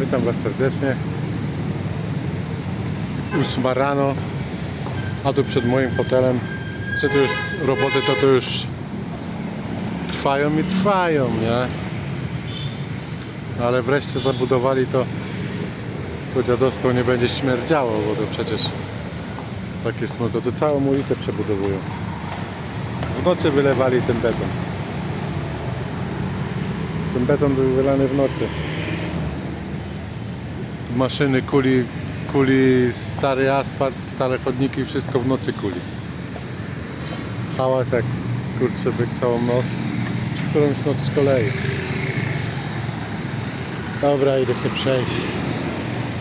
Witam Was serdecznie. Ósma rano, a tu przed moim hotelem, że to już roboty to, to już trwają i trwają, nie? Ale wreszcie zabudowali to, to dziadostwo nie będzie śmierdziało, bo to przecież takie smutno, to całą ulicę przebudowują. W nocy wylewali ten beton. Ten beton był wylany w nocy. Maszyny kuli, kuli stary asfalt, stare chodniki, wszystko w nocy kuli. Hałas jak skurczybyk całą noc, czy którąś noc z kolei. Dobra, idę się przejść.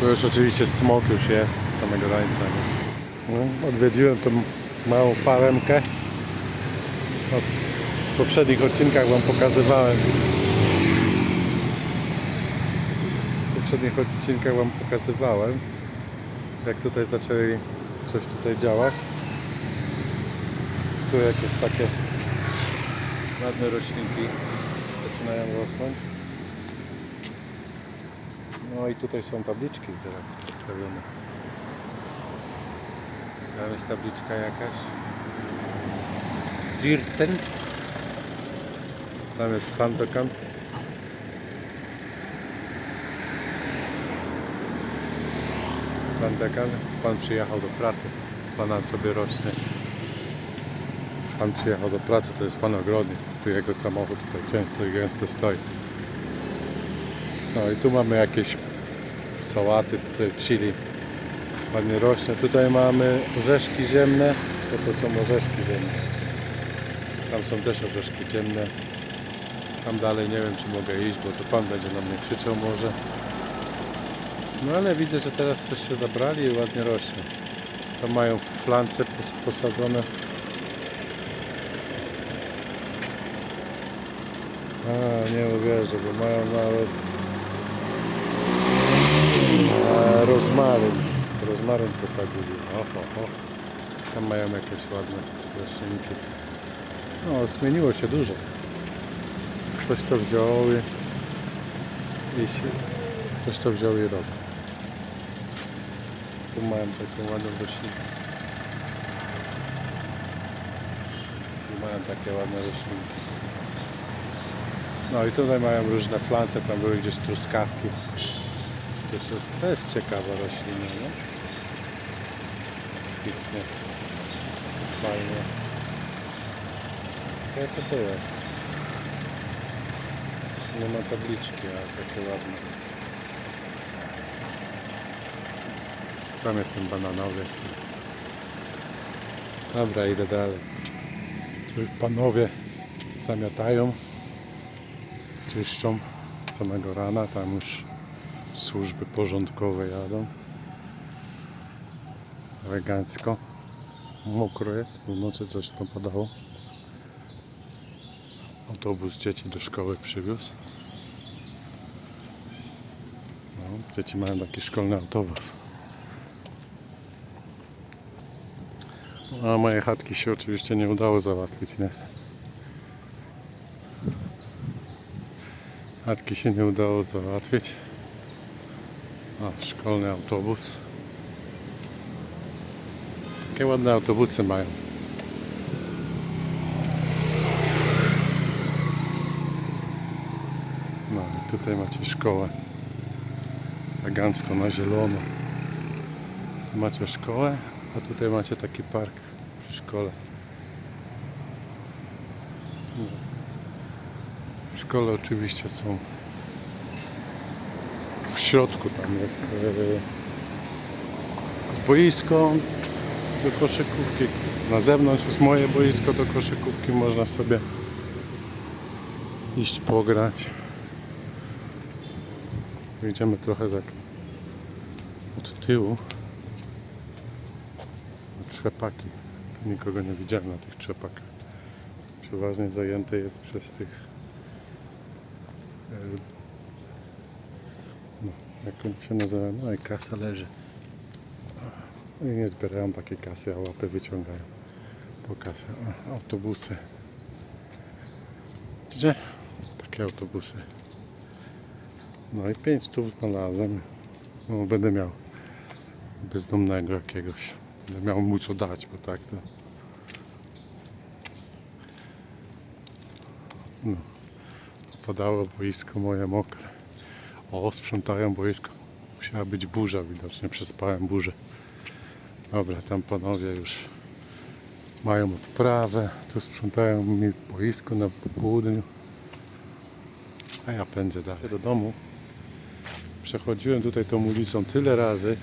Tu już oczywiście smok już jest z samego rańca. No, odwiedziłem tą małą faremkę. No, w poprzednich odcinkach Wam pokazywałem. W poprzednich odcinkach Wam pokazywałem, jak tutaj zaczęli coś tutaj działać. Tu jakieś takie ładne roślinki zaczynają rosnąć. No i tutaj są tabliczki teraz postawione. Tam jest tabliczka jakaś. Dirten. Tam jest Sandokan. Sandokan. Pan przyjechał do pracy. Pana sobie rośnie. Pan przyjechał do pracy, to jest pan ogrodnik. Tu jego samochód tutaj często i gęsto stoi. No i tu mamy jakieś sałaty, tutaj chili ładnie rośnie. Tutaj mamy orzeszki ziemne, to to są orzeszki ziemne. Tam są też orzeszki ziemne. Tam dalej nie wiem czy mogę iść, bo to pan będzie na mnie krzyczał może. No ale widzę, że teraz coś się zabrali i ładnie rośnie. Tam mają flance pos- posadzone. A, nie uwierzę, bo mają nawet rozmaryn. Rozmaryn posadzili. Oho, oho. Tam mają jakieś ładne roślinki. No, zmieniło się dużo. Ktoś to wziął i, i się, ktoś to wziął i robi. Tu mają taką ładną roślinkę. Tu mają takie ładne roślinki. No i tutaj mają różne flance, tam były gdzieś truskawki. To, są, to jest ciekawa roślina, nie? Kwitnie. Fajnie. To co to jest? Nie ma tabliczki, ale takie ładne. Tam jest ten bananowiec. Dobra, idę dalej. Tu już panowie zamiatają, czyszczą samego rana. Tam już służby porządkowe jadą. Elegancko. Mokro jest, w północy coś tam padało. Autobus dzieci do szkoły przywiózł. No, dzieci mają taki szkolny autobus. A moje chatki się oczywiście nie udało załatwić, nie? Chatki się nie udało załatwić. A, szkolny autobus. Takie ładne autobusy mają. No tutaj macie szkołę. Elegancko na zielono. Macie szkołę, a tutaj macie taki park przy szkole. W szkole oczywiście są w środku tam jest e, boisko do koszykówki. Na zewnątrz jest moje boisko do koszykówki. Można sobie iść pograć. Idziemy trochę tak od tyłu. Trzepaki. Tu nikogo nie widziałem na tych trzepakach. Przeważnie zajęte jest przez tych e, no, jak on się nazywa? No i kasa leży. I nie zbierają takiej kasy, a łapy wyciągają po kasę. O, autobusy. Gdzie? Takie autobusy. No i 5 stów znalazłem. Znowu będę miał bezdomnego jakiegoś. Będę miał mu co dać, bo tak to... No. Padało boisko moje mokre. O, sprzątają boisko. Musiała być burza widocznie, przespałem burzę. Dobra, tam panowie już mają odprawę. Tu sprzątają mi boisko na południu. A ja pędzę dalej do domu. Przechodziłem tutaj tą ulicą tyle razy,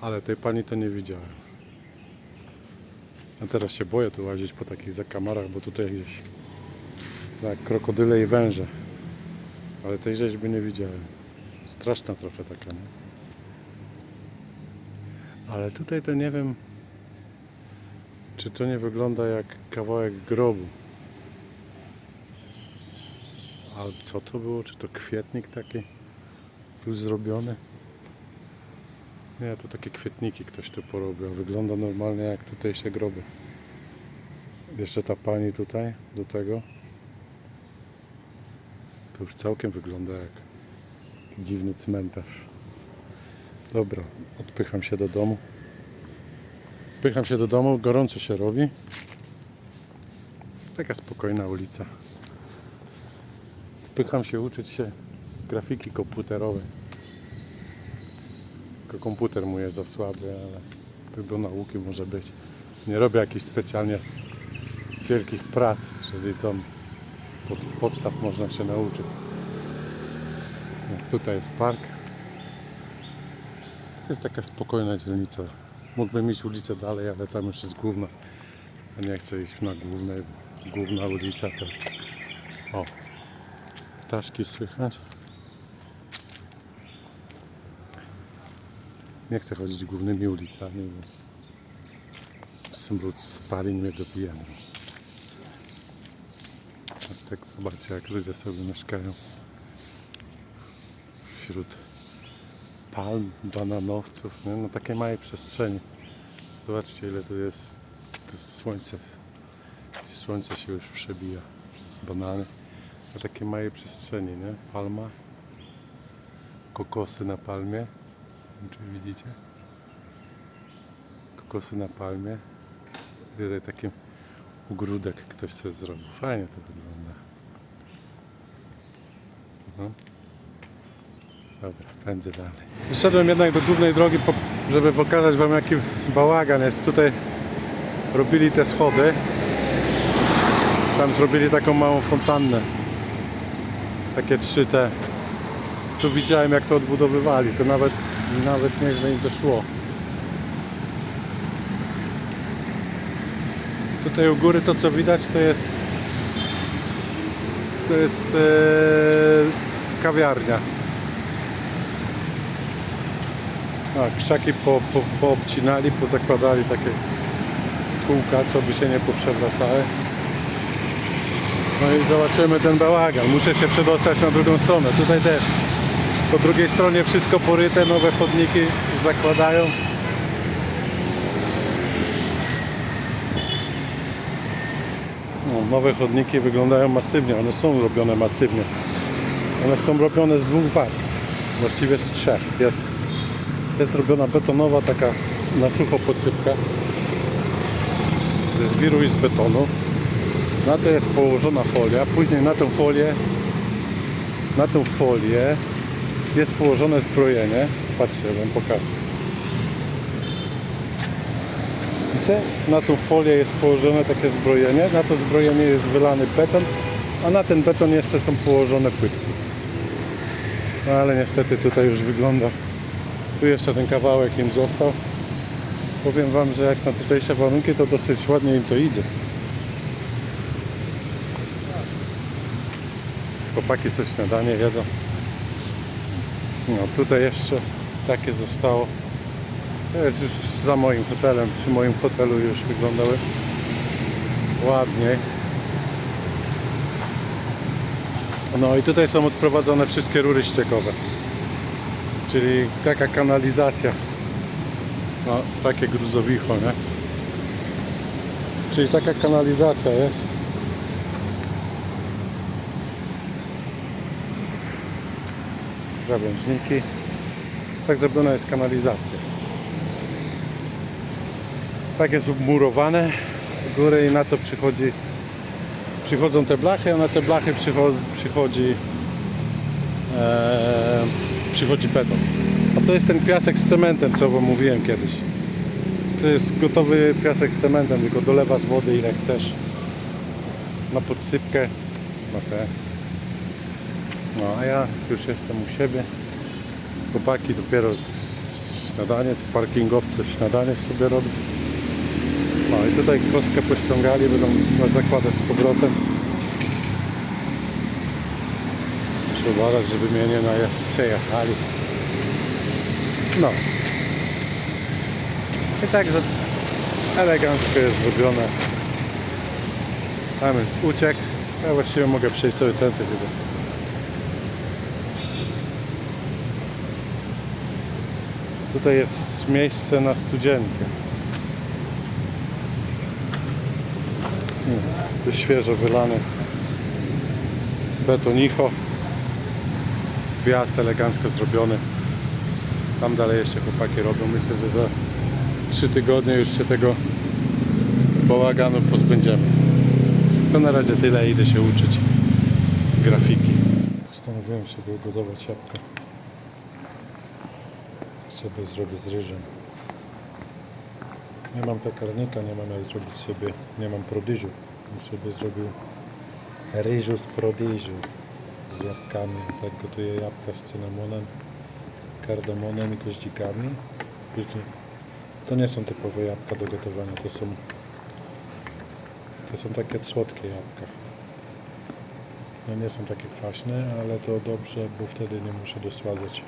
ale tej pani to nie widziałem. A teraz się boję tu łazić po takich zakamarach, bo tutaj gdzieś jak krokodyle i węże. Ale tej rzeźby nie widziałem. Straszna trochę taka, nie? Ale tutaj to nie wiem, czy to nie wygląda jak kawałek grobu. Ale co to było? Czy to kwietnik taki tu zrobiony? Nie, to takie kwietniki ktoś tu porobił. Wygląda normalnie jak tutejsze groby. Jeszcze ta pani tutaj, do tego. To już całkiem wygląda jak dziwny cmentarz. Dobra, odpycham się do domu. Odpycham się do domu, gorąco się robi. Taka spokojna ulica. Odpycham się uczyć się grafiki komputerowej. Tylko komputer mój jest za słaby, ale tak do nauki może być. Nie robię jakichś specjalnie wielkich prac, czyli tam pod, podstaw można się nauczyć. No, tutaj jest park. To jest taka spokojna dzielnica. Mógłbym iść ulicę dalej, ale tam już jest główna. A nie chcę iść na główne, główna ulica. To... O, ptaszki słychać. Nie chcę chodzić głównymi ulicami, bo smród spalin mnie dobija. A Tak zobaczcie jak ludzie sobie mieszkają wśród palm, bananowców, nie? na takiej małej przestrzeni. Zobaczcie ile tu jest, tu jest słońce. Słońce się już przebija przez banany. Na takiej małej przestrzeni, nie? Palma, kokosy na palmie. Wiem, Czy widzicie? Kokosy na palmie. I tutaj taki ogródek ktoś sobie zrobił. Fajnie to wygląda. Mhm. Dobra, pędzę dalej. Wyszedłem jednak do głównej drogi, żeby pokazać Wam jaki bałagan jest. Tutaj robili te schody. Tam zrobili taką małą fontannę. Takie trzy te. Tu widziałem jak to odbudowywali. To nawet, nawet nieźle im to szło. Tutaj u góry to co widać to jest to jest e, kawiarnia. A, krzaki po, po, poobcinali, pozakładali takie kółka, co by się nie poprzewracały. No i zobaczymy ten bałagan. Muszę się przedostać na drugą stronę. Tutaj też. Po drugiej stronie wszystko poryte, nowe chodniki zakładają. No, nowe chodniki wyglądają masywnie. One są robione masywnie. One są robione z dwóch warstw. Właściwie z trzech. Jest jest zrobiona betonowa taka na sucho podsypka ze żwiru i z betonu. Na to jest położona folia, później na tę folię na tę folię jest położone zbrojenie. Patrzcie, wam pokażę. Widzicie? Na tą folię jest położone takie zbrojenie, na to zbrojenie jest wylany beton, a na ten beton jeszcze są położone płytki. No ale niestety tutaj już wygląda tu jeszcze ten kawałek im został. Powiem Wam, że jak na tutejsze warunki to dosyć ładnie im to idzie. Chłopaki coś śniadanie jedzą. No tutaj jeszcze takie zostało. To jest już za moim hotelem. Przy moim hotelu już wyglądały ładniej. No i tutaj są odprowadzone wszystkie rury ściekowe. Czyli taka kanalizacja. No, takie gruzowicho, nie? Czyli taka kanalizacja jest. Krawężniki. Tak zrobiona jest kanalizacja. Tak jest umurowane w górę i na to przychodzi przychodzą te blachy, a na te blachy przychodzi, przychodzi, e, przychodzi beton. A to jest ten piasek z cementem, co wam mówiłem kiedyś. To jest gotowy piasek z cementem, tylko dolewasz wody ile chcesz. Na podsypkę, na te. No a ja już jestem u siebie. Chłopaki dopiero z, z śniadanie, to parkingowcy śniadanie sobie robią. No i tutaj kostkę pościągali, będą zakładać z powrotem. Muszę uważać, żeby mnie nie naje- przejechali. No. I także elegancko jest zrobione. Mamy uciek. Ja właściwie mogę przejść sobie tędy chyba. Tutaj jest miejsce na studzienkę. To jest świeżo wylany betonicho. Wjazd elegancko zrobiony. Tam dalej jeszcze chłopaki robią. Myślę, że za 3 tygodnie już się tego bałaganu pozbędziemy. To na razie tyle. Idę się uczyć grafiki. Postanowiłem sobie ugodować jabłka. Sobie zrobię z ryżem. Nie mam piekarnika, nie mam jak zrobić sobie, nie mam prodyżu. Bym sobie zrobił ryżu z prodyżu z jabłkami. Tak gotuję jabłka z cynamonem, kardamonem i goździkami. Później to nie są typowe jabłka do gotowania, to są to są takie słodkie jabłka. No nie są takie kwaśne, ale to dobrze, bo wtedy nie muszę dosładzać.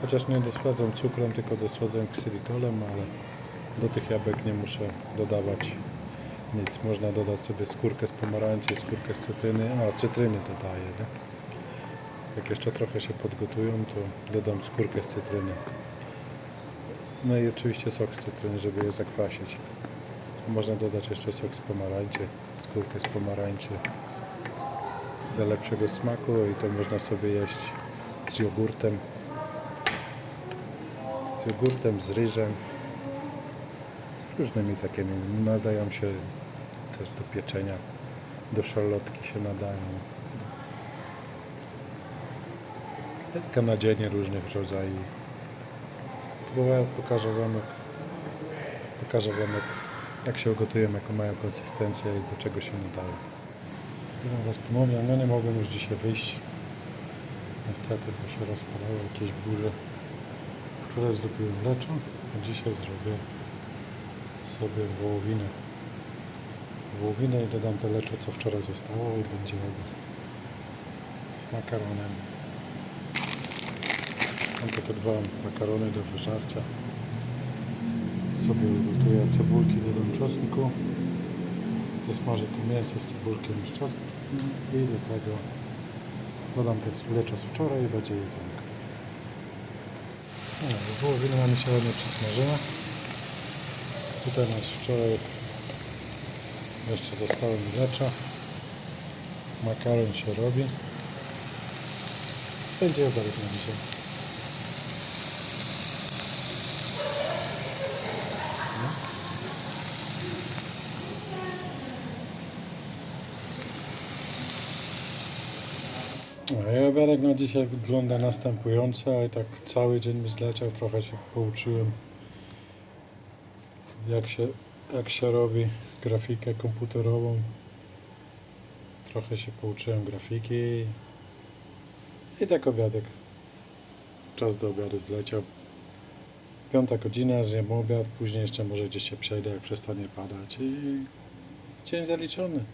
Chociaż nie dosładzam cukrem, tylko dosładzam ksylitolem, ale do tych jabłek nie muszę dodawać nic. Można dodać sobie skórkę z pomarańczy, skórkę z cytryny. A, cytryny dodaję, nie? Jak jeszcze trochę się podgotują, to dodam skórkę z cytryny. No i oczywiście sok z cytryny, żeby je zakwasić. Można dodać jeszcze sok z pomarańczy, skórkę z pomarańczy dla lepszego smaku i to można sobie jeść z jogurtem. Z jogurtem, z ryżem z różnymi takimi. Nadają się też do pieczenia, do szalotki się nadają. Dzień różnych rodzajów. Bo ja pokażę wam jak, pokażę wam jak, jak się ugotują, jaką mają konsystencję i do czego się nadają. Witam Was ponownie, no nie mogłem już dzisiaj wyjść. Niestety, bo się rozpalały jakieś burze. Wczoraj zrobiłem leczo, a dzisiaj zrobię sobie wołowinę. Wołowinę i dodam te leczo, co wczoraj zostało i będzie obiad z makaronem. Mam tylko dwa makarony do wyżarcia. Sobie ugotuję cebulki, dodam czosnku. Zasmażę to mięso z cebulkiem i czosnkiem i do tego dodam te leczo z wczoraj i będzie jedzonko. Wołowinę mamy się ładnie przysmażyła. Tutaj masz wczoraj jeszcze zostało mi lecza. Makaron się robi. Będzie obiadek na dzisiaj. No. Obiadek na dzisiaj wygląda następująco, ale tak cały dzień mi zleciał, trochę się pouczyłem jak się, jak się robi grafikę komputerową. Trochę się pouczyłem grafiki i tak obiadek. Czas do obiadu zleciał. Piąta godzina, zjem obiad, później jeszcze może gdzieś się przejdę, jak przestanie padać i dzień zaliczony.